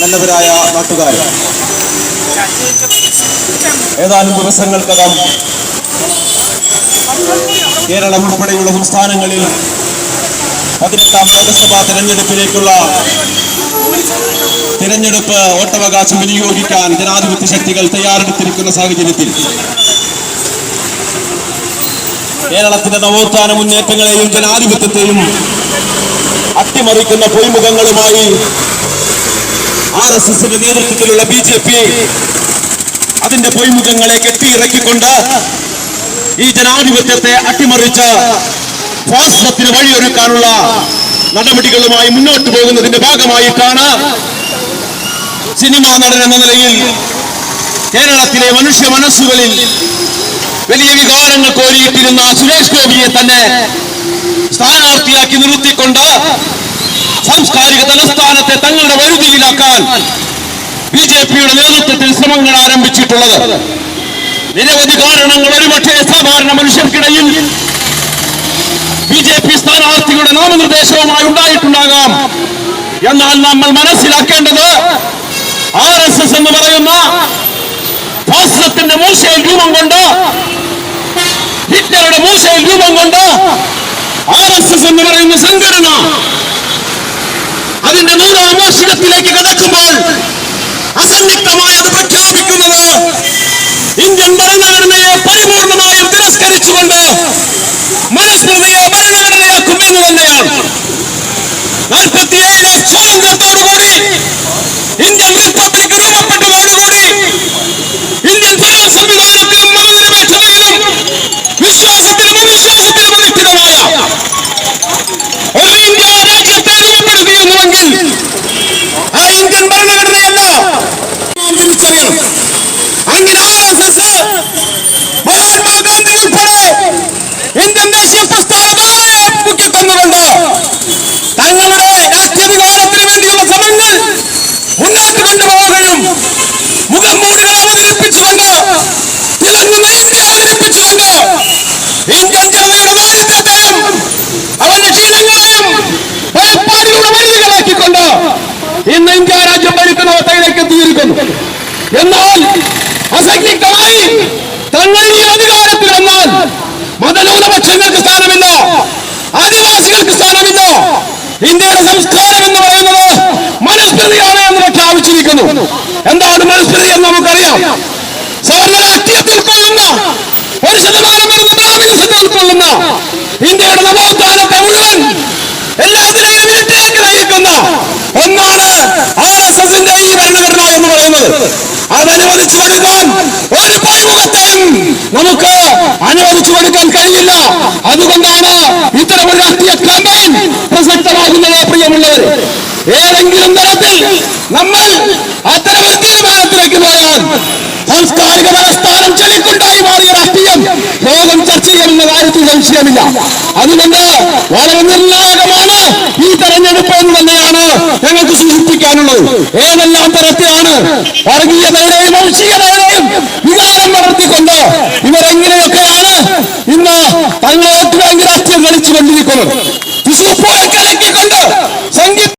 നല്ലവരായ നാട്ടുകാർ. ഏതാനും ദിവസങ്ങൾക്കകം കേരളം ഉൾപ്പെടെയുള്ള സംസ്ഥാനങ്ങളിൽ പതിനെട്ടാം ലോക്സഭാ തെരഞ്ഞെടുപ്പിലേക്കുള്ള തിരഞ്ഞെടുപ്പ് വോട്ടവകാശം വിനിയോഗിക്കാൻ ജനാധിപത്യ ശക്തികൾ തയ്യാറെടുത്തിരിക്കുന്ന സാഹചര്യത്തിൽ കേരളത്തിന്റെ നവോത്ഥാന മുന്നേറ്റങ്ങളെയും ജനാധിപത്യത്തെയും അട്ടിമറിക്കുന്ന പൊയ്മുഖങ്ങളുമായി ആർ എസ് എസിന്റെ നേതൃത്വത്തിലുള്ള ബി ജെ പി അതിന്റെ പൊയ്മുഖങ്ങളെ കെട്ടിയിറക്കിക്കൊണ്ട് ഈ ജനാധിപത്യത്തെ അട്ടിമറിച്ച് ഫാസിസത്തിന് വഴിയൊരുക്കാനുള്ള നടപടികളുമായി മുന്നോട്ട് പോകുന്നതിന്റെ ഭാഗമായിട്ടാണ് സിനിമാ നടൻ എന്ന നിലയിൽ കേരളത്തിലെ മനുഷ്യ മനസ്സുകളിൽ വലിയ വികാരങ്ങൾ കോരിയിട്ടിരുന്ന സുരേഷ് ഗോപിയെ തന്നെ സ്ഥാനാർത്ഥിയാക്കി നിർത്തിക്കൊണ്ട് സാംസ്കാരിക തലസ്ഥാനത്തെ തങ്ങളുടെ വഴുതിയിലാക്കാൻ ബി ജെ പിയുടെ നേതൃത്വത്തിൽ ശ്രമങ്ങൾ ആരംഭിച്ചിട്ടുള്ളത്. നിരവധി കാരണങ്ങൾ ഒരുപക്ഷെ സാധാരണ മനുഷ്യർക്കിടയിൽ ബി ജെ പി സ്ഥാനാർത്ഥിയുടെ നാമനിർദ്ദേശവുമായി ഉണ്ടായിട്ടുണ്ടാകാം. എന്നാൽ നമ്മൾ മനസ്സിലാക്കേണ്ടത് ആർ എസ് എസ് എന്ന് പറയുന്ന ഫാസിസത്തിന്റെ മൂശയിൽ രൂപം കൊണ്ട് ഹിറ്റ്ലറുടെ മൂശയിൽ രൂപം കൊണ്ട് ആർ എസ് എസ് എന്ന് പറയുന്ന സംഘടന അതിന്റെ നൂറാം വാർഷികത്തിലേക്ക് കടക്കുമ്പോൾ അസന്നിഗ്ധമായി അത് പ്രഖ്യാപിക്കുന്നത് ഇന്ത്യൻ ഭരണഘടനയെ പരിപൂർണമായും തിരസ്കരിച്ചുകൊണ്ട് രൂപപ്പെടുത്തിയിരുന്നുവെങ്കിൽ ആ ഇന്ത്യൻ ഭരണഘടനയല്ല. തിരിച്ചറിയണം അങ്ങനെ ആർ എസ് എസ് ഇന്ന് ഇന്ത്യ രാജ്യം ഭരിക്കുന്ന അവസ്ഥയിലേക്ക് എത്തിയിരിക്കുന്നു. എന്നാൽ അസൈനികമായി തങ്ങൾ ഈ അധികാരത്തിൽ വന്നാൽ മതന്യൂനപക്ഷങ്ങൾക്ക് സ്ഥാനമില്ല ആദിവാസികൾക്ക് സ്ഥാനമില്ല. ഇന്ത്യയുടെ സംസ്കാരം എന്ന് പറയുന്നത് മനുസ്മൃതിയാണ് എന്ന് പ്രഖ്യാപിച്ചിരിക്കുന്നു. എന്താണ് മനുസ്മൃതി എന്ന് നമുക്കറിയാം? സവർണ രാഷ്ട്രീയത്തിൽ ഉൾക്കൊള്ളുന്ന ഒരു ശതമാനം വരുന്ന ഇന്ത്യയുടെ നവോത്ഥാനത്തെ മുഴുവൻ എല്ലാത്തിനെയും വീട്ടിലേക്ക് നയിക്കുന്ന ഒന്നാണ് ആർ എസ് എസിന്റെ ഈ ഭരണഘടന എന്ന് പറയുന്നത് അതനുവദിച്ചു കൊടുക്കാൻ ഒരു പൊയ്മുഖത്തെയും നമുക്ക് അനുവദിച്ചു കൊടുക്കാൻ കഴിയില്ല. അതുകൊണ്ടാണ് ഇത്തരം ഒരു രാഷ്ട്രീയ ക്യാമ്പയിൻ പ്രസക്തമാകുന്നത് പ്രിയമുള്ളവർ ഏതെങ്കിലും തരത്തിൽ നമ്മൾ അത്തരം ഒരു തീരുമാനത്തിലേക്ക് പോയാൽ സാംസ്കാരിക വ്യവസ്ഥാനം ചെളിക്കുണ്ടായി മാറിയ രാഷ്ട്രീയം ലോകം ചർച്ച ചെയ്യുമെന്ന കാര്യത്തിൽ സംശയമില്ല. അതുകൊണ്ട് വളരെ നിർണായകമാണ് ഈ തെരഞ്ഞെടുപ്പ് എന്ന് തന്നെയാണ് ഞങ്ങൾക്ക് സൂചിപ്പിക്കാനുള്ളത് ഏതെല്ലാം തരത്തിലാണ് വർഗീയതയുടെയും വംശീയതയുടെയും വികാരം വളർത്തിക്കൊണ്ട്